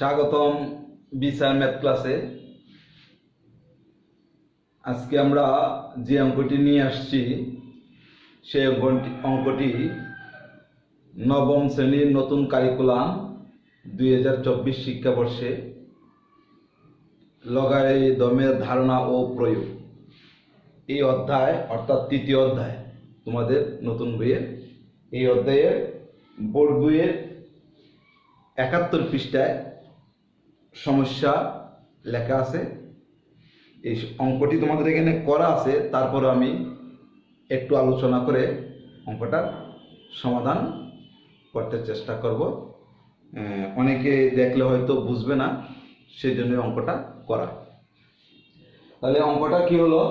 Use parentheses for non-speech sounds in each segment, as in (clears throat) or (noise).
স্বাগতম বিসার ম্যাথ ক্লাসে। আজকে আমরা যে অঙ্কটি নিয়ে আসছি, সেই অঙ্কটি অঙ্কটি নবম শ্রেণির নতুন কারিকুলাম দুই হাজার চব্বিশ শিক্ষাবর্ষে লগারিদমের ধারণা ও প্রয়োগ। এই অধ্যায়, অর্থাৎ তৃতীয় অধ্যায়, তোমাদের নতুন বইয়ের। এই অধ্যায়ের বোর্ড বইয়ের একাত্তর পৃষ্ঠায় সমস্যা লেখা আছে। এই অঙ্কটি তোমাদের এখানে করা আছে, তারপর আমি একটু আলোচনা করে অঙ্কটার সমাধান করতে চেষ্টা করব। অনেকে দেখলে হয়তো বুঝবে না, সেই জন্য অঙ্কটা করা। তাহলে অঙ্কটা কি হলো?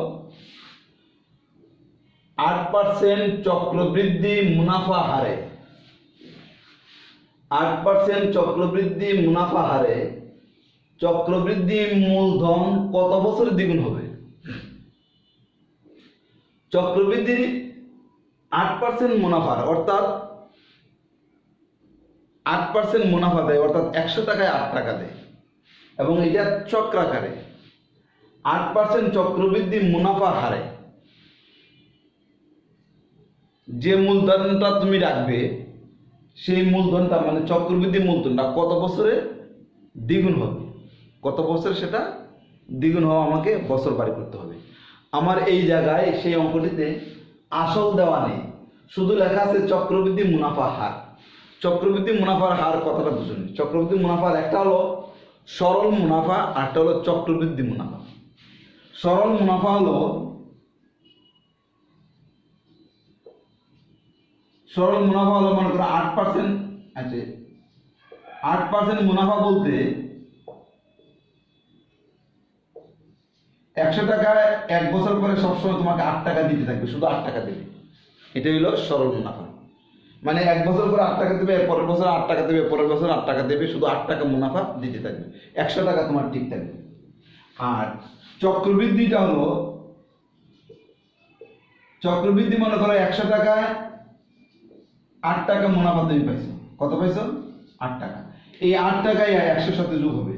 আট পার্সেন্ট চক্রবৃদ্ধি মুনাফা হারে। আট পার্সেন্ট চক্রবৃদ্ধি মুনাফা হারে চক্রবৃদ্ধি মূলধন কত বছরে দ্বিগুণ হবে? চক্রবৃদ্ধির আট পার্সেন্ট মুনাফার অর্থাৎ আট পার্সেন্ট মুনাফা দেয়, অর্থাৎ একশো টাকায় আট টাকা দেয়। এবং এটা চক্রাকারে। আট পার্সেন্ট চক্রবৃদ্ধি মুনাফা হারে। যে মূলধনটা তুমি রাখবে, সেই মূলধনটা মানে চক্রবৃদ্ধি মূলধনটা কত বছরে দ্বিগুণ হবে? কত বছর সেটা দ্বিগুণ হওয়া আমাকে বছর বাড়ি করতে হবে। আমার এই জায়গায় সেই অঙ্কটিতে আসল দেওয়া নেই। শুধু লেখা আছে চক্রবৃদ্ধি মুনাফা হার। চক্রবৃদ্ধি মুনাফার হার কথাটা বুঝুন। চক্রবৃদ্ধি মুনাফার একটা হলো সরল মুনাফা আরটা হলো চক্রবৃদ্ধি মুনাফা। সরল মুনাফা হলো সরল মুনাফা হলো মনে করো আট পার্সেন্ট আছে আট পার্সেন্ট মুনাফা বলতে একশো টাকায় এক বছর পরে সবসময় তোমাকে আট টাকা দিতে থাকবে, শুধু আট টাকা দেবে এটা হলো সরল মুনাফা মানে এক বছর পরে আট টাকা দেবে, পরের বছর আট টাকা দেবে, পরের বছর আট টাকা দেবে, শুধু আট টাকা মুনাফা দিতে থাকবে। একশো টাকা তোমার ঠিক থাকবে। আর চক্রবৃদ্ধিটা হলো, চক্রবৃদ্ধি মনে করো একশো টাকায় আট টাকা মুনাফা তুমি পাইছো। কত পাইছো? আট টাকা। এই আট টাকায় একশোর সাথে যোগ হবে।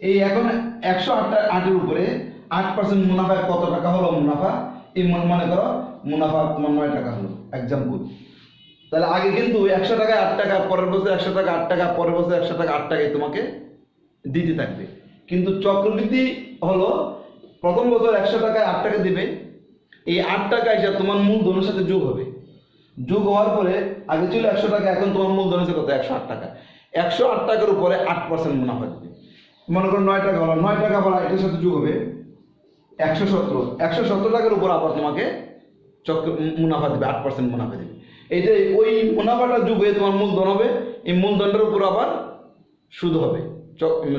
এই এখন একশো আট আটের উপরে আট পার্সেন্ট মুনাফায় কত টাকা হলো মুনাফা? এই মনে করো, মুনাফা তোমার নয় টাকা হলো। এক্সাম্পল তাহলে আগে কিন্তু একশো টাকায় আট টাকা, পরের বছর একশো টাকা, আট টাকা, পরের বছর একশো টাকা, আট টাকায় তোমাকে দিতে থাকবে। কিন্তু চক্রবৃদ্ধি হলো, প্রথম বছর একশো টাকায় আট টাকা দিবে, এই আট টাকা এসে তোমার মূলধনের সাথে যোগ হবে। যোগ হওয়ার পরে আগে ছিল একশো টাকা, এখন তোমার মূলধন হচ্ছে কত? একশো আট টাকা। একশো আট টাকার উপরে আট পার্সেন্ট মুনাফা দিবে। মনে করো নয় টাকা হলো, নয় টাকা বলা এটার সাথে যোগ হবে। একশো সতেরো একশো সতেরো টাকার উপর আবার তোমাকে চক্র মুনাফা দেবে, আট পার্সেন্ট মুনাফা দেবে। এইটা ওই মুনাফাটা যোগ হয়ে তোমার মূলধন হবে, এই মূলধনটার উপর আবার সুদ হবে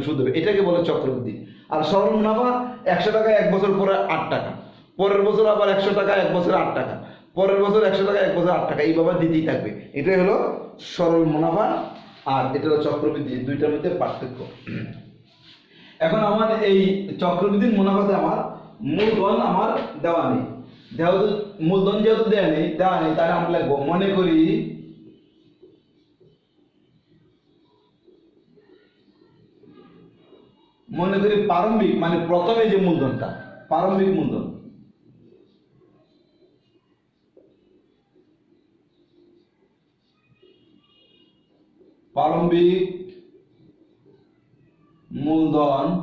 সুদ হবে। এটাকে বলে চক্রবৃদ্ধি। আর সরল মুনাফা একশো টাকা এক বছর পরে আট টাকা, পরের বছর আবার একশো টাকা এক বছর আট টাকা, পরের বছর একশো টাকা এক বছর আট টাকা, এইভাবে দিতেই থাকবে। এটাই হলো সরল মুনাফা, আর এটা হলো চক্রবৃদ্ধি দুইটার মধ্যে পার্থক্য। এখন আমার এই চক্রবৃদ্ধির মুনাফাতে আমার মূলধন আমার দেওয়া নেই। যেহেতু মূলধন যেহেতু দেওয়া নেই দেওয়া নেই, তাহলে আমরা মনে করি মনে করি প্রারম্ভিক মানে প্রথমে যে মূলধনটা প্রারম্ভিক মূলধন প্রারম্ভিক মূলধন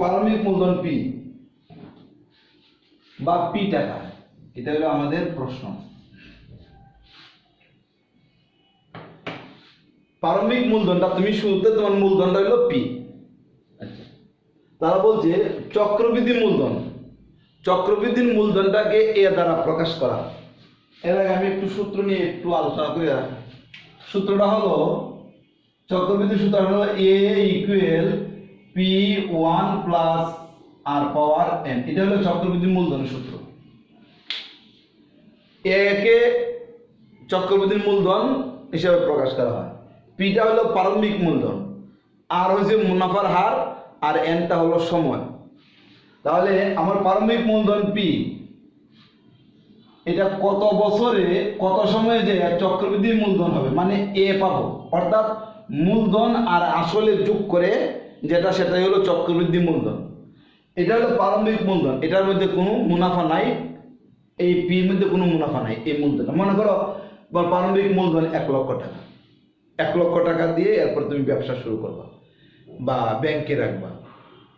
প্রারম্ভিক মূলধন পি বা পি টাকা। এটা হলো আমাদের প্রশ্ন। প্রারম্ভিক মূলধনটা তুমি শুরুতে তোমার মূলধনটা হলো পি আচ্ছা। তারা বলছে চক্রবৃদ্ধি মূলধন। চক্রবৃদ্ধির মূলধনটাকে এ দ্বারা প্রকাশ করা। এর আগে আমি একটু সূত্র নিয়ে একটু আলোচনা করে রাখি সূত্রটা হলো চক্রবৃদ্ধি সূত্র হলো A equal P one plus R power N এটা হলো চক্রবৃদ্ধি মূলধনের সূত্র। একে চক্রবৃদ্ধির মূলধন হিসেবে প্রকাশ করা হয়। পিটা হলো প্রারম্ভিক মূলধন আর হচ্ছে মুনাফার হার আর এনটা হলো সময়। তাহলে আমার প্রারম্ভিক মূলধন পি এটা কত বছরে, কত সময়ে যে চক্রবৃদ্ধি মূলধন হবে? মানে এ পাবো। অর্থাৎ মূলধন আর আসলে যোগ করে যেটা সেটাই হলো চক্রবৃদ্ধি মূলধন। এটা হলো প্রারম্ভিক মূলধন। এটার মধ্যে কোনো মুনাফা নাই। এই পির মধ্যে কোনো মুনাফা নাই, এই মূলধন। মনে করো বা প্রারম্ভিক মূলধন এক লক্ষ টাকা। এক লক্ষ টাকা দিয়ে এরপর তুমি ব্যবসা শুরু করবা বা ব্যাংকে রাখবা।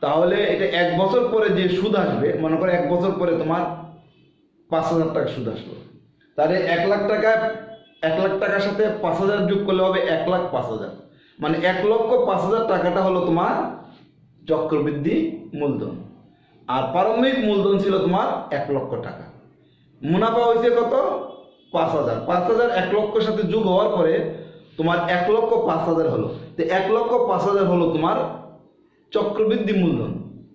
তাহলে এটা এক বছর পরে যে সুদ আসবে, মনে করো এক বছর পরে তোমার পাঁচ হাজার টাকা সুদ আসলো। তাহলে এক লাখ টাকা, এক লাখ টাকার সাথে পাঁচ হাজার যোগ করলে হবে এক লাখ পাঁচ হাজার। মানে এক লক্ষ পাঁচ হাজার টাকাটা হলো তোমার চক্রবৃদ্ধি মূলধন। আর প্রারম্ভিক মূলধন ছিল তোমার এক লক্ষ টাকা। মুনাফা হয়েছে কত? পাঁচ হাজার। পাঁচ হাজার এক লক্ষের সাথে যোগ হওয়ার পরে তোমার এক লক্ষ পাঁচ হাজার হলো। তো এক লক্ষ পাঁচ হাজার হলো তোমার চক্রবৃদ্ধি মূলধন।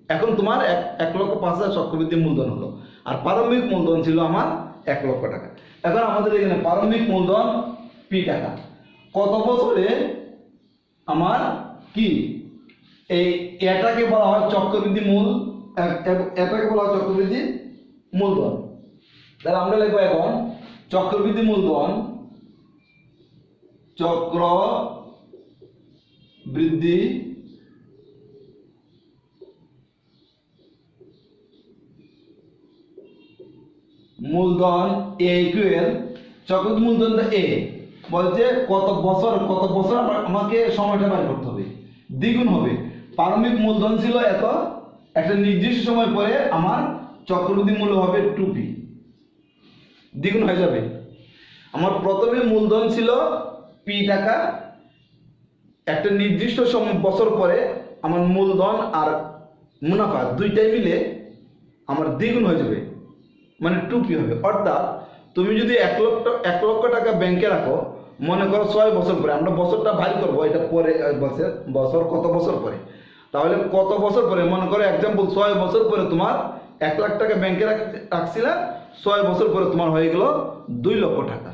এখন তোমার এক এক লক্ষ পাঁচ হাজার চক্রবৃদ্ধি মূলধন হলো। আর প্রারম্ভিক মূলধন ছিল আমার এক লক্ষ টাকা। এখন আমাদের এখানে প্রারম্ভিক মূলধন পি টাকা। কত বছরে আমার কি? এই এটাকে বলা হয় চক্রবৃদ্ধি মূল এটাকে বলা হয় চক্রবৃদ্ধি মূলধন তাহলে আমরা লিখব এখন চক্রবৃদ্ধি মূলধন চক্র বৃদ্ধি মূলধন এ ইকুয়াল চক্রবৃদ্ধি মূলধন এ বলছে কত বছর কত বছর আমাকে সময়টা বের করতে হবে। দ্বিগুণ হবে। প্রারম্ভিক মূলধন ছিল এত, একটা নির্দিষ্ট সময় পরে আমার চক্রবৃদ্ধি মূল্য হবে টু পি দ্বিগুণ হয়ে যাবে। আমার প্রথমে মূলধন ছিল পি টাকা। একটা নির্দিষ্ট সময়, বছর পরে আমার মূলধন আর মুনাফা দুইটাই মিলে আমার দ্বিগুণ হয়ে যাবে। মানে টুপি হবে। অর্থাৎ তুমি যদি এক লক্ষ এক লক্ষ টাকা ব্যাংকে রাখো মনে করো ছয় বছর পরে, আমরা বছরটা ভারী করব, এটা পরে বছর বছর কত বছর পরে? তাহলে কত বছর পরে, মনে করো এক্সাম্পল ছয় বছর পরে তোমার এক লাখ টাকা ব্যাংকে রাখ- রাখছিলা, ছয় বছর পরে তোমার হয়ে গেল দুই লক্ষ টাকা।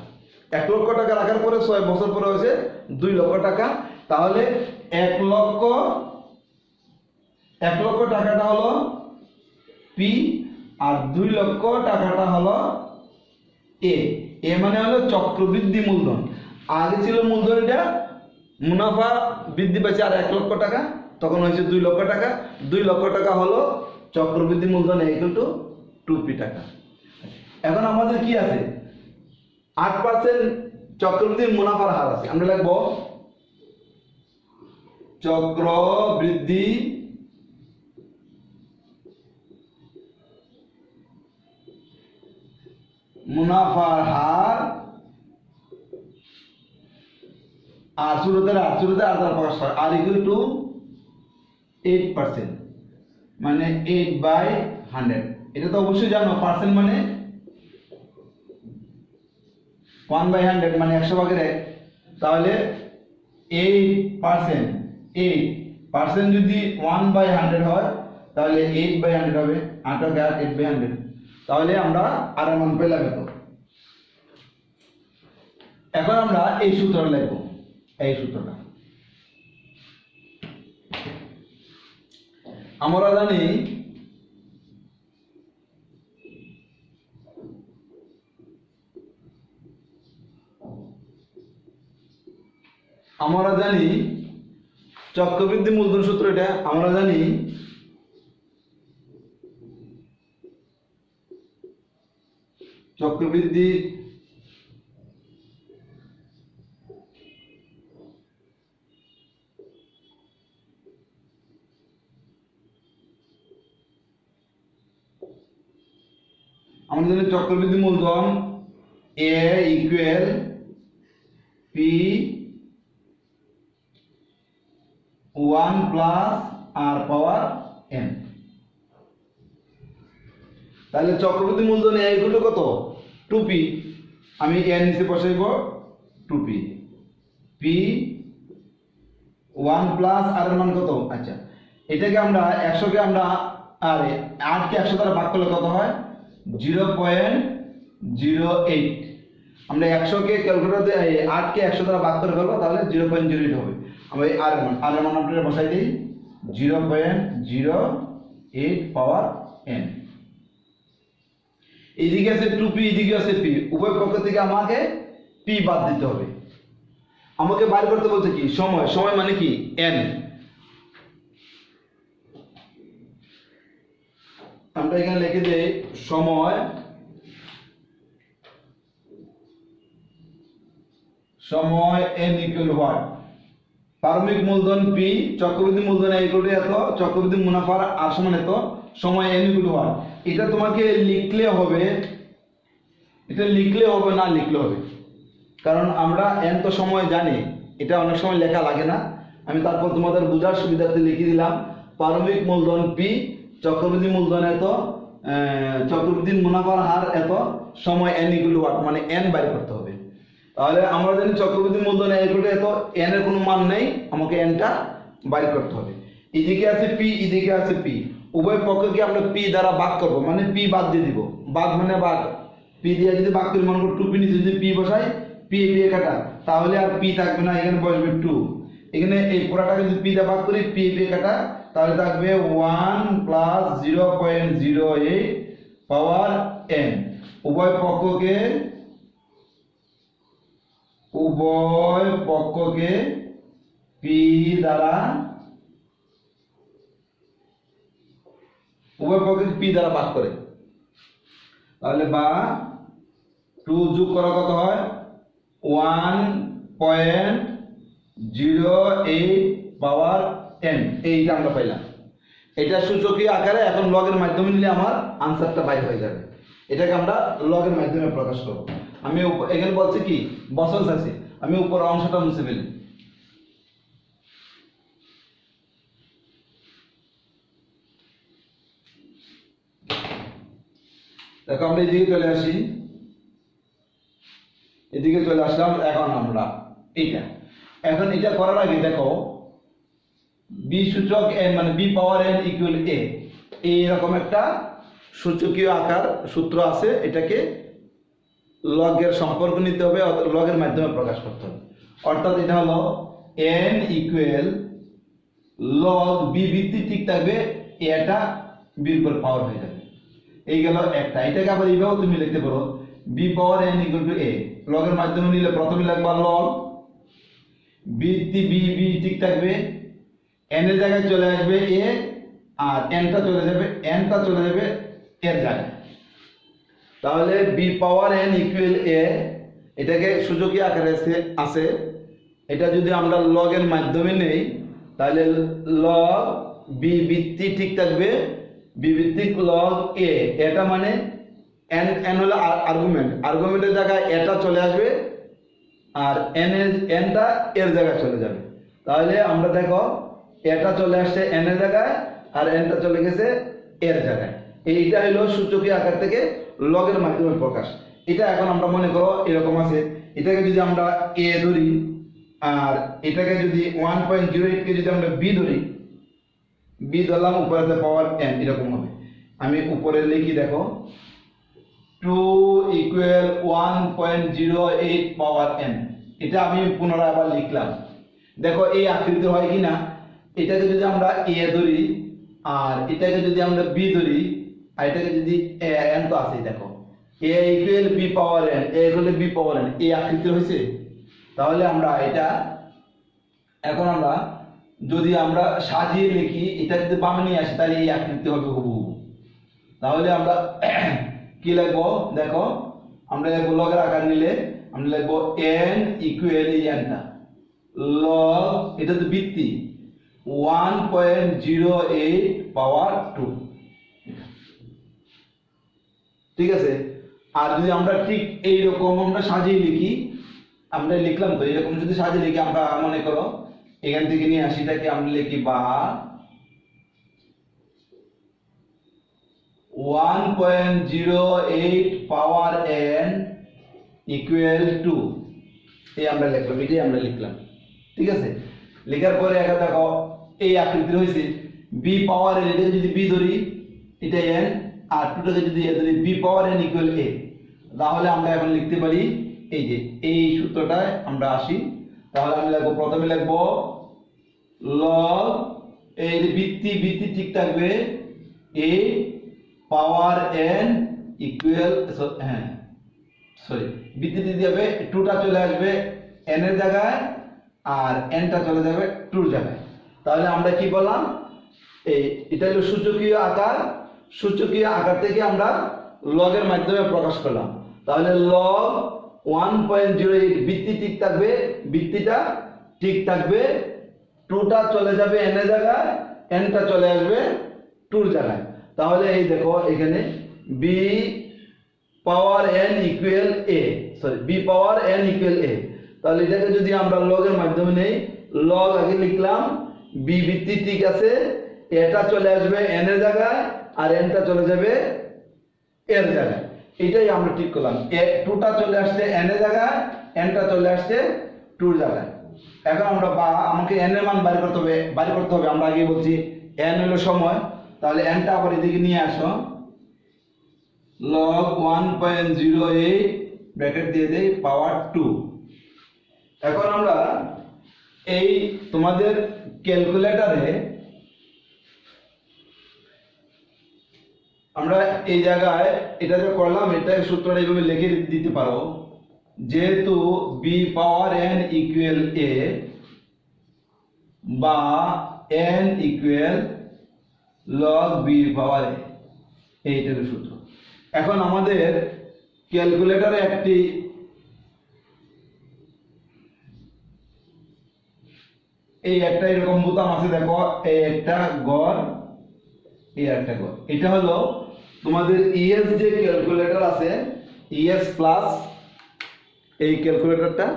এক লক্ষ টাকা রাখার পরে ছয় বছর পরে হয়েছে দুই লক্ষ টাকা। তাহলে এক লক্ষ এক লক্ষ টাকাটা হলো পি আর দুই লক্ষ টাকাটা হলো এ এ মানে হলো চক্রবৃদ্ধি মূলধন। আগে ছিল মূলধন এটা মুনাফা বৃদ্ধি পেয়েছে আর এক লক্ষ টাকা, তখন হয়েছে দুই লক্ষ টাকা। দুই লক্ষ টাকা হলো চক্রবৃদ্ধি মূলধন ইকুয়াল টু টু পি টাকা। এখন আমাদের কি আছে? আট পার্সেন্ট চক্রবৃদ্ধি মুনাফার হার আছে। আমরা লিখব চক্র বৃদ্ধি মুনাফার হার আর শুরুতে আর শুরুতে আর দ্বারা প্রকাশ হয়। R equal to eight percent মানে এইট বাই হান্ড্রেড এটা তো অবশ্যই জানো পার্সেন্ট মানে ওয়ান বাই হান্ড্রেড মানে একশো ভাগের এক। তাহলে এইট পার্সেন্ট এইট পার্সেন্ট যদি ওয়ান বাই হান্ড্রেড হয়, তাহলে এইট বাই হান্ড্রেড হবে। আট হোক আট এইট বাই হান্ড্রেড তাহলে আমরা আর মান পেলাম এখন আমরা এই সূত্রটা লিখব। এই সূত্রটা। আমরা জানি আমরা জানি চক্রবৃদ্ধি মূলধন সূত্র এটা। আমরা জানি চক্রবৃদ্ধি আমরা জানি চক্রবৃদ্ধি মূলধন A equal P one plus R power N তাহলে চক্রবৃদ্ধি মূলধন এ ইকুয়াল কত? টু পি আমি এন নিচে বসাইব two P P one plus R মান কত? আচ্ছা এটাকে আমরা একশোকে আমরা আর আটকে একশো দ্বারা ভাগ করলে কত হয়? Zero point zero eight. আমরা একশোকে ক্যালকুলেটর দিয়ে আটকে একশো দ্বারা ভাগ করে ফেলব, তাহলে জিরো পয়েন্ট জিরো এইট হবে। আমরা এই আর মান আর মান আপনারা বসাই দিই। Zero point zero eight power N এদিকে আছে টু পি এদিকে আছে পি উভয় পক্ষ থেকে আমাকে পি বাদ দিতে হবে। আমাকে বাইর করতে বলছে কি? সময়। সময় মানে কি? এন আমরা এখানে লিখে দেই সময় সময় এন ইকুয়াল হোয়াট প্রারম্ভিক মূলধন পি চক্রবৃদ্ধি মূলধন ইকুয়াল এত, চক্রবৃদ্ধি মুনাফার আর সমান এত, সময় এন ইকুয়াল হোয়াট এটা তোমাকে লিখলে হবে, এটা লিখলে হবে না লিখলে হবে। কারণ আমরা এন তো সময় জানি, এটা অনেক সময় লেখা লাগে না। আমি তারপর তোমাদের বোঝার সুবিধার্থে লিখে দিলাম প্রারম্ভিক মূলধন পি চক্রবৃদ্ধি মূলধন এত চক্রবৃদ্ধি মুনাফার হার এত, সময় এন ইকুয়াল হোয়াট মানে এন বাইর করতে হবে। তাহলে আমরা জানি চক্রবৃদ্ধি মূলধন একুটে এত এন এর কোনো মান নেই, আমাকে এনটা বাইর করতে হবে। এদিকে আছে পি এদিকে আছে পি উভয় পক্ষকে আমরা পি দ্বারা ভাগ করব মানে পি বাদ দিয়ে দিব। বাদ মানে বাদ পি দিয়ে যদি ভাগ করি, মনে করো টু পি নিচে যদি পি বসাই পি পি কাটা, তাহলে আর পি থাকবে না, এখানে বসবে টু এখানে এই পুরাটাকে যদি পি দিয়ে ভাগ করি পি পি কাটা তাহলে থাকবে one plus zero point zero eight power N উভয় পক্ষকে উভয় পক্ষকে পি দ্বারা, উভয় পক্ষকে পি দ্বারা ভাগ করে। তাহলে বা টু যোগ করা কত হয়? One point zero eight power ten এইটা আমরা পাইলাম। এটা সূচকীয় আকারে এখন লগের মাধ্যমে নিলে আমার আনসারটা বাইর হয়ে যাবে। এটাকে আমরা লগের মাধ্যমে প্রকাশ করব। আমি এখানে বলছি কি? বছর আছে। আমি উপর অংশটা মুছে ফেলি। দেখো আমরা এদিকে চলে আসি। এদিকে চলে আসলাম এখন আমরা। এইটা। এখন এটা করার আগে দেখো বি সূচক এন মানে B power N equal A এইরকম একটা সূচকীয় আকার সূত্র আছে, এটাকে লগের সম্পর্ক নিতে হবে লগের মাধ্যমে প্রকাশ করতে হবে। অর্থাৎ এটা হলো এন ইকুয়াল লগ বি ভিত্তি ঠিক থাকবে এটা বির উপর পাওয়ার হয়ে যাবে। এই গেল একটা। এটাকে আবার এইভাবে তুমি লিখতে পারো। B power N equal to A লগের মাধ্যমে নিলে প্রথমে লিখবা লগ বি বি ঠিক থাকবে। এন এর জায়গায় চলে আসবে এ আর এনটা চলে যাবে এনটা চলে যাবে এর জায়গায়। তাহলে B power N equal A এটাকে সুযোগী আকারে আছে এটা যদি আমরা লগের মাধ্যমে নেই, তাহলে লগ বি ভিত্তি ঠিক থাকবে বি ভিত্তিক লগ এ এটা মানে এন এন হলো আর্গুমেন্ট আর্গুমেন্টের জায়গায় এটা চলে আসবে আর এন এনটা এর জায়গায় চলে যাবে। তাহলে আমরা দেখো এটা চলে আসছে এন এর জায়গায় আর এনটা চলে গেছে এর জায়গায়। এইটা হলো সূচকীয় আকার থেকে লগের মাধ্যমে প্রকাশ। এটা এখন আমরা মনে করো এরকম আছে। এটাকে যদি আমরা এ ধরি আর এটাকে যদি ওয়ান পয়েন্ট জিরো এইটকে যদি আমরা বি ধরি বি ধরলাম, উপরে পাওয়ার এন এরকম হবে। আমি উপরে লিখি দেখো two equal one point zero eight power n এটা আমি পুনরায় আবার লিখলাম। দেখো এই আকৃতি হয় কি না এটাকে যদি আমরা এ ধরি আর এটাকে যদি আমরা বি ধরি, আর এটাকে যদি এন তো আছে দেখো। A equal b power n a হলে বি পাওয়ার এন এই আকৃতি হয়েছে? তাহলে আমরা এটা, এখন আমরা যদি আমরা সাজিয়ে লিখি, এটা যদি বামে নিয়ে আসি, তাহলে এই আকৃতি হবে হুবহু। তাহলে আমরা (clears throat) কি লিখব? দেখো, আমরা লিখব লগের আকার নিলে, আমরা লিখব এন ইকুয়াল এই এনটা লগ এটা তো ভিত্তি one point zero eight power two ঠিক আছে? আর যদি আমরা ঠিক এইরকম আমরা সাজিয়ে লিখি, আমরা লিখলাম তো এরকম যদি সাজিয়ে লিখি, আমরা মনে করো, এখান থেকে নিয়ে আশিটাকে আমরা লিখি বা one point zero eight power n equal two এই আমরা লিখলাম, এটাই আমরা লিখলাম। ঠিক আছে? লেখার পরে একটা দেখো এই আকৃতির হয়েছে বি পাওয়ার এন এটা যদি বি ধরি, এটা এন আর টুটাকে যদি এ ধরি b power n equal a তাহলে আমরা এখন লিখতে পারি, এই যে, এই সূত্রটায় আমরা আসি। তাহলে আমি লিখব, প্রথমে লিখব লগ এই যে ভিত্তি ভিত্তি ঠিক থাকবে এ পাওয়ার এন ইকুয়াল হ্যাঁ সরি বৃত্তি দিতে হবে টুটা চলে আসবে এন এর জায়গায়, আর এনটা চলে যাবে টুর জায়গায়। তাহলে আমরা কি বললাম? এই, এটা হলো সূচকীয় আকার। সূচকীয় আকার থেকে আমরা লগের মাধ্যমে প্রকাশ করলাম। তাহলে log one point zero eight, বৃত্তি ঠিক থাকবে, বৃত্তিটা ঠিক থাকবে। টুটা চলে যাবে এন এর জায়গায় এনটা চলে আসবে টুর জায়গায়। তাহলে এই দেখো, এখানে b power n equal a sorry b power n equal a তাহলে এটাকে যদি আমরা লগের মাধ্যমে নেই লগ আগে লিখলাম বি ভিত্তি ঠিক আছে এটা চলে আসবে এন এর জায়গায় আর এনটা চলে যাবে এর জায়গায়। এটাই আমরা ঠিক করলাম। টুটা চলে আসছে এন এর জায়গায় এনটা চলে আসছে টুর জায়গায়। এখন আমরা বা, আমাকে এন এর মান বাড়ি করতে হবে বাড়ি করতে হবে। আমরা আগে বলছি এন হলো সময়। তাহলে এনটা আবার এদিকে নিয়ে আসো। log 1.08 ব্র্যাকেট দিয়ে দেই পাওয়ার 2 এখন আমরা এই তোমাদের ক্যালকুলেটরে আমরা এই জায়গায় এটা যে করলাম এটা সূত্রটা এইভাবে লিখে দিতে পারো যেহেতু b power n equal a বা n equal log b power a এইটার সূত্র। এখন আমাদের ক্যালকুলেটারে একটি এই একটা এরকম বোতাম আছে, দেখো, এই একটা গড়, এই একটা গড়। এটা হলো তোমাদের ইএস যে ক্যালকুলেটর আছে ইএস প্লাস এই ক্যালকুলেটরটা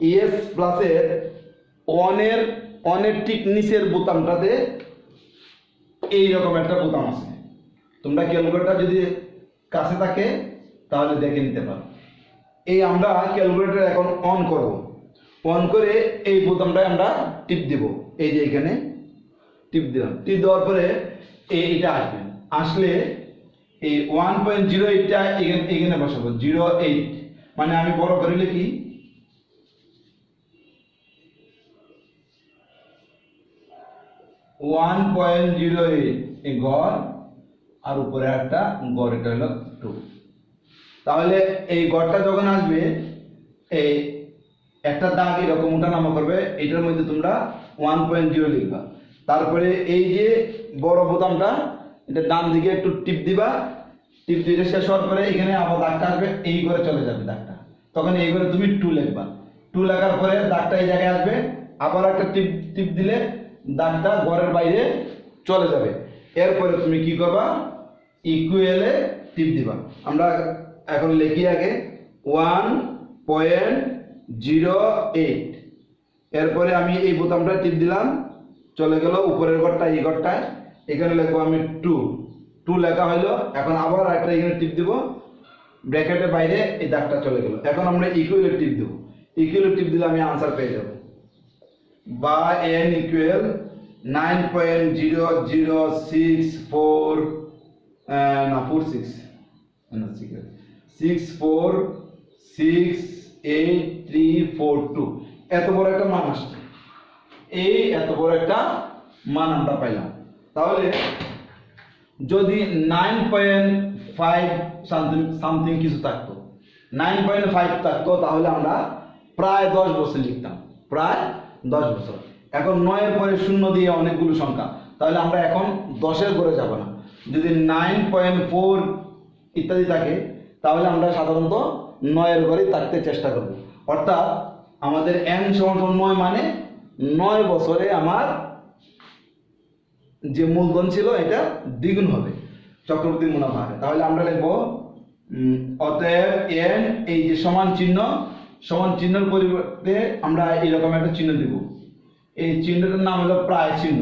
ইএস প্লাসের অনের অনের ঠিক নিচের বোতামটাতে এই রকম একটা বোতাম আছে। তোমরা ক্যালকুলেটর যদি কাছে থাকে, তাহলে দেখে নিতে পারো। এই আমরা ক্যালকুলেটর এখন অন করব। অন করে এই বোতামটায় আমরা টিপ দেব। এই যে এখানে টিপ দিলাম। টিপ দেওয়ার পরে এই এটা আসবে। আসলে এই ওয়ান পয়েন্ট জিরো এইটটা এখানে এখানে বসাবো। Zero eight. মানে আমি বড় করে লিখি। One point zero eight. এই গড়। আর উপরে একটা গড়, এটা হলো টু তাহলে এই গড়টা যখন আসবে, এই একটা দাগ এরকম নামা করবে, এটার মধ্যে তোমরা ওয়ান পয়েন্ট জিরো লিখবা। তারপরে এই যে বড় বোতামটা, এটা ডান দিকে একটু টিপ দিবা। টিপ দিয়ে শেষ হওয়ার পরে এখানে আবার দাগটা আসবে, এই করে চলে যাবে দাগটা। তখন এই করে তুমি টু লিখবা। টু লেখার পরে দাগটা এই জায়গায় আসবে। আবার একটা টিপ টিপ দিলে দাগটা ঘরের বাইরে চলে যাবে। এরপরে তুমি কি করবা? ইকুয়েলে টিপ দিবা। আমরা এখন লিখি আগে ওয়ান পয়েন্ট জিরো এইট এরপরে আমি এই বোতামটা টিপ দিলাম, চলে গেল উপরের ঘরটা, এই ঘরটায়। এখানে লিখব আমি টু। টু লেখা হলো এখন আবার একটা এখানে টিপ দিব। ব্র্যাকেটের বাইরে এই দাগটা চলে গেল। এখন আমরা ইকুয়েলের টিপ দেবো। ইকুয়েলের টিপ দিলে আমি আনসার পেয়ে যাব। বা n equal nine point zero zero six four না four six six four six eight three four two এত বড় একটা মান আসছে। এই এত বড় একটা মান আমরা পাইলাম। তাহলে যদি nine point five something something কিছু থাকতো নাইন পয়েন্ট ফাইভ থাকতো, তাহলে আমরা প্রায় দশ বছর লিখতাম। প্রায় দশ বছর। এখন নয়ের পরে শূন্য দিয়ে অনেকগুলো সংখ্যা। তাহলে আমরা এখন দশের ঘরে যাব না। যদি নাইন পয়েন্ট ফোর ইত্যাদি থাকে, তাহলে আমরা সাধারণত নয়ের ঘরে থাকতে চেষ্টা করব। অর্থাৎ আমাদের এন সমান নয় মানে নয় বছরে আমার যে মূলধন ছিল, এটা দ্বিগুণ হবে চক্রবর্তী মুনাফা। তাহলে আমরা লিখব অতএব এন এই যে সমান চিহ্ন, সমান চিহ্নের পরিবর্তে আমরা এরকম একটা চিহ্ন দিব। এই চিহ্নটার নাম হলো প্রায় চিহ্ন।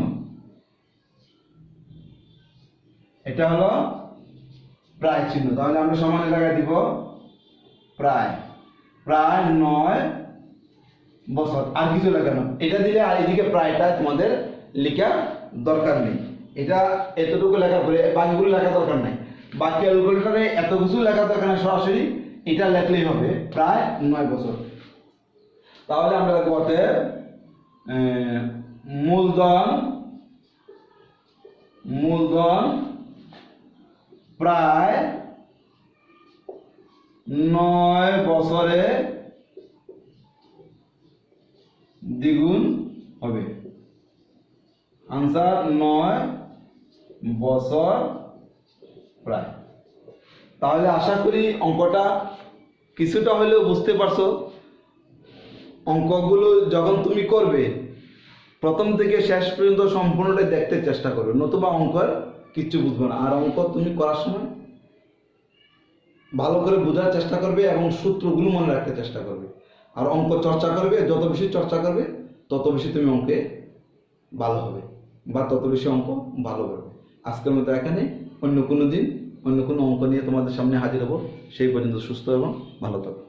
এটা হলো প্রায় চিহ্ন। তাহলে আমরা সমানের জায়গায় দিব প্রায়। প্রায় নয় বছর। আর কিছু লাগানো এটা দিলে আর এদিকে প্রায়টা তোমাদের লেখা দরকার নেই। এটা এতটুকু লেখা পরে বাকিগুলো লেখা দরকার নাই। বা ক্যালকুলেটরে এত কিছু লেখা দরকার নেই সরাসরি। এটা লেখলেই হবে প্রায় নয় বছর। তাহলে আমরা লিখব অতএব, মূলধন মূলধন প্রায় নয় বছরে দ্বিগুণ হবে। আনসার নয় বছর প্রায়। তাহলে আশা করি অঙ্কটা কিছুটা হলেও বুঝতে পারছ। অঙ্কগুলো যখন তুমি করবে, প্রথম থেকে শেষ পর্যন্ত সম্পূর্ণটাই দেখতে চেষ্টা করবে। নতুবা অঙ্কের কিচ্ছু বুঝবে না। আর অঙ্ক তুমি করার সময় ভালো করে বোঝার চেষ্টা করবে এবং সূত্রগুলো মনে রাখতে চেষ্টা করবে। আর অঙ্ক চর্চা করবে, যত বেশি চর্চা করবে, তত বেশি তুমি অঙ্কে ভালো হবে বা তত বেশি অঙ্ক ভালো করবে আজকের মতো এখানে, অন্য কোনো দিন, অন্য কোনো অঙ্ক নিয়ে তোমাদের সামনে হাজির হব। সেই পর্যন্ত সুস্থ এবং ভালো থাকো।